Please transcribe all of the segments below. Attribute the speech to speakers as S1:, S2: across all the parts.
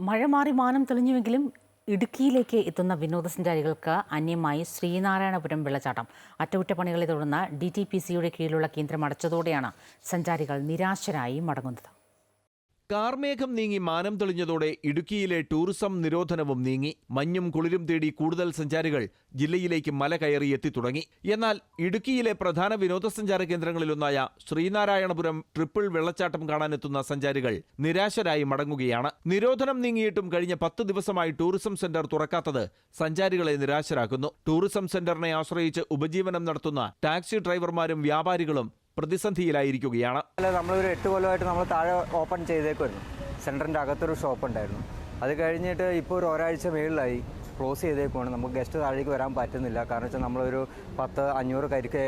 S1: മഴ മാറി മാനം തെളിഞ്ഞുവെങ്കിലും ഇടുക്കിയിലേക്ക് എത്തുന്ന വിനോദസഞ്ചാരികൾക്ക് അന്യമായി ശ്രീനാരായണപുരം വെള്ളച്ചാട്ടം. അറ്റകുറ്റപ്പണികളെ തുടർന്ന് ഡി ടി പി സിയുടെ കീഴിലുള്ള കേന്ദ്രം അടച്ചതോടെയാണ് സഞ്ചാരികൾ നിരാശരായി മടങ്ങുന്നത്.
S2: കാർമേഘം നീങ്ങി മാനം തെളിഞ്ഞതോടെ ഇടുക്കിയിലെ ടൂറിസം നിരോധനവും നീങ്ങി. മഞ്ഞും കുളിരും തേടി കൂടുതൽ സഞ്ചാരികൾ ജില്ലയിലേക്ക് മല കയറി എത്തി തുടങ്ങി. എന്നാൽ ഇടുക്കിയിലെ പ്രധാന വിനോദസഞ്ചാര കേന്ദ്രങ്ങളിലൊന്നായ ശ്രീനാരായണപുരം ട്രിപ്പിൾ വെള്ളച്ചാട്ടം കാണാനെത്തുന്ന സഞ്ചാരികൾ നിരാശരായി മടങ്ങുകയാണ്. നിരോധനം നീങ്ങിയിട്ടും കഴിഞ്ഞ പത്ത് ദിവസമായി ടൂറിസം സെന്റർ തുറക്കാത്തത് സഞ്ചാരികളെ നിരാശരാക്കുന്നു. ടൂറിസം സെന്ററിനെ ആശ്രയിച്ച് ഉപജീവനം നടത്തുന്ന ടാക്സി ഡ്രൈവർമാരും വ്യാപാരികളും പ്രതിസന്ധിയിലായിരിക്കുകയാണ്.
S3: അല്ല നമ്മളൊരു എട്ട് കൊല്ലമായിട്ട് നമ്മൾ താഴെ ഓപ്പൺ ചെയ്തേക്കുമായിരുന്നു സെന്ററിന്റെ അകത്തൊരു ഷോപ്പ് ഉണ്ടായിരുന്നു. അത് കഴിഞ്ഞിട്ട് ഇപ്പോൾ ഒരു ഒരാഴ്ച മേളിലായി ക്ലോസ് ചെയ്തേക്കുവാണ്. നമുക്ക് ഗസ്റ്റ് താഴേക്ക് വരാൻ പറ്റുന്നില്ല. കാരണം വെച്ചാൽ നമ്മളൊരു പത്ത് അഞ്ഞൂറ് കരിക്ക്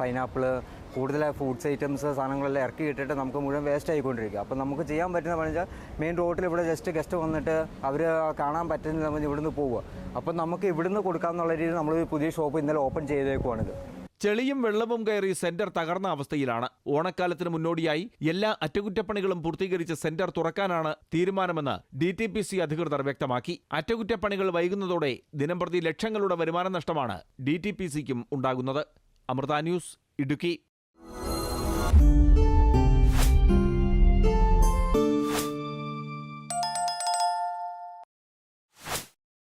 S3: പൈനാപ്പിൾ കൂടുതലായ ഫുഡ്സ് ഐറ്റംസ് സാധനങ്ങളെല്ലാം ഇറക്കി ഇട്ടിട്ട് നമുക്ക് മുഴുവൻ വേസ്റ്റ് ആയിക്കൊണ്ടിരിക്കുക അപ്പോൾ നമുക്ക് ചെയ്യാൻ പറ്റുന്ന പറഞ്ഞാൽ മെയിൻ റോഡിൽ ഇവിടെ ജസ്റ്റ് ഗസ്റ്റ് വന്നിട്ട് അവർ കാണാൻ പറ്റുന്നില്ല ഇവിടുന്ന് പോവുക. അപ്പം നമുക്ക് ഇവിടുന്ന് കൊടുക്കാമെന്നുള്ള രീതിയിൽ നമ്മൾ പുതിയ ഷോപ്പ് ഇന്നലെ ഓപ്പൺ ചെയ്തേക്കുവാണിത്.
S2: ചെളിയും വെള്ളവും കയറി സെന്റർ തകർന്ന അവസ്ഥയിലാണ്. ഓണക്കാലത്തിന് മുന്നോടിയായി എല്ലാ അറ്റകുറ്റപ്പണികളും പൂർത്തീകരിച്ച് സെന്റർ തുറക്കാനാണ് തീരുമാനമെന്ന് ഡി ടി പി സി അധികൃതർ വ്യക്തമാക്കി. അറ്റകുറ്റപ്പണികൾ വൈകുന്നതോടെ ദിനംപ്രതി ലക്ഷങ്ങളുടെ വരുമാന നഷ്ടമാണ് ഡി ടി പി സിക്കും ഉണ്ടാകുന്നത്. അമൃത ന്യൂസ് ഇടുക്കി.